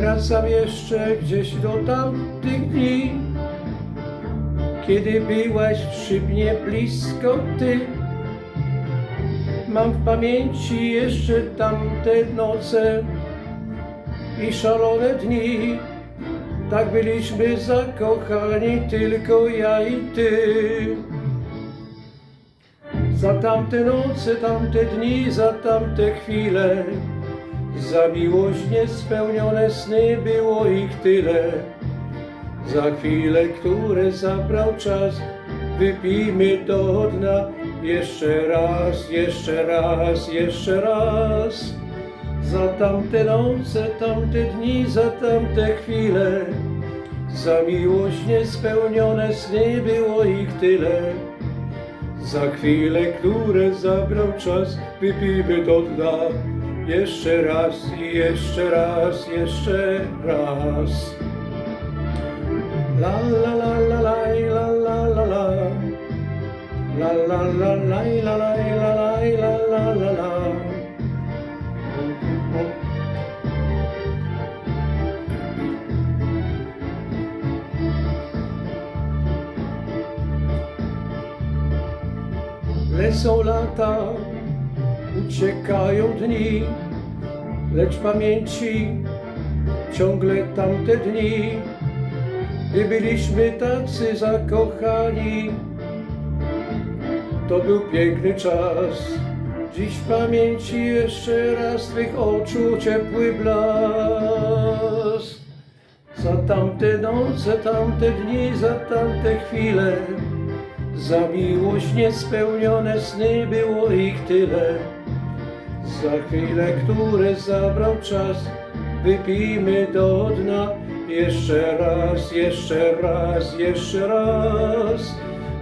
Wracam jeszcze gdzieś do tamtych dni, kiedy byłaś przy blisko ty. Mam w pamięci jeszcze tamte noce i szalone dni. Tak byliśmy zakochani, tylko ja i ty. Za tamte noce, tamte dni, za tamte chwile, za miłość niespełnione sny było ich tyle. Za chwile, które zabrał czas, wypijmy do dna jeszcze raz, jeszcze raz, jeszcze raz. Za tamte noce, tamte dni, za tamte chwile, za miłość niespełnione sny było ich tyle. Za chwile, które zabrał czas, wypijmy do dna. Jeszcze raz jeszcze raz, jeszcze raz. La la la la la la la la la. La la la la la la la la la la la. Lecą lata, uciekają dni, lecz pamięci ciągle tamte dni, gdy byliśmy tacy zakochani. To był piękny czas, dziś w pamięci jeszcze raz Twych oczu ciepły blask. Za tamte noce, tamte dni, za tamte chwile, za miłość niespełnione sny było ich tyle. Za chwile, które zabrał czas, wypijmy do dna. Jeszcze raz, jeszcze raz, jeszcze raz.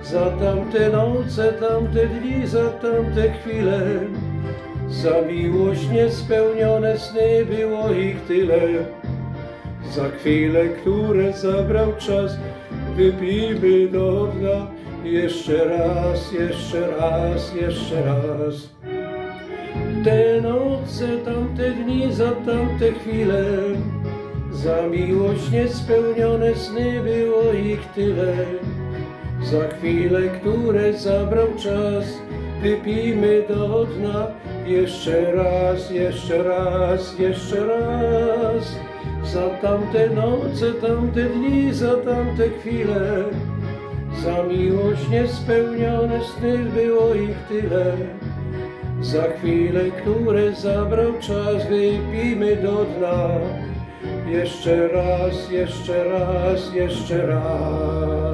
Za tamte noce, tamte dni, za tamte chwile. Za miłość niespełnione sny było ich tyle. Za chwile, które zabrał czas, wypijmy do dna. Jeszcze raz, jeszcze raz, jeszcze raz. Te noce, tamte dni, za tamte chwile, za miłość niespełnione sny było ich tyle. Za chwile, które zabrał czas, wypijmy do dna. Jeszcze raz, jeszcze raz, jeszcze raz. Za tamte noce, tamte dni, za tamte chwile, za miłość niespełnione sny było ich tyle. Za chwile, które zabrał czas, wypijmy do dna. Jeszcze raz, jeszcze raz, jeszcze raz.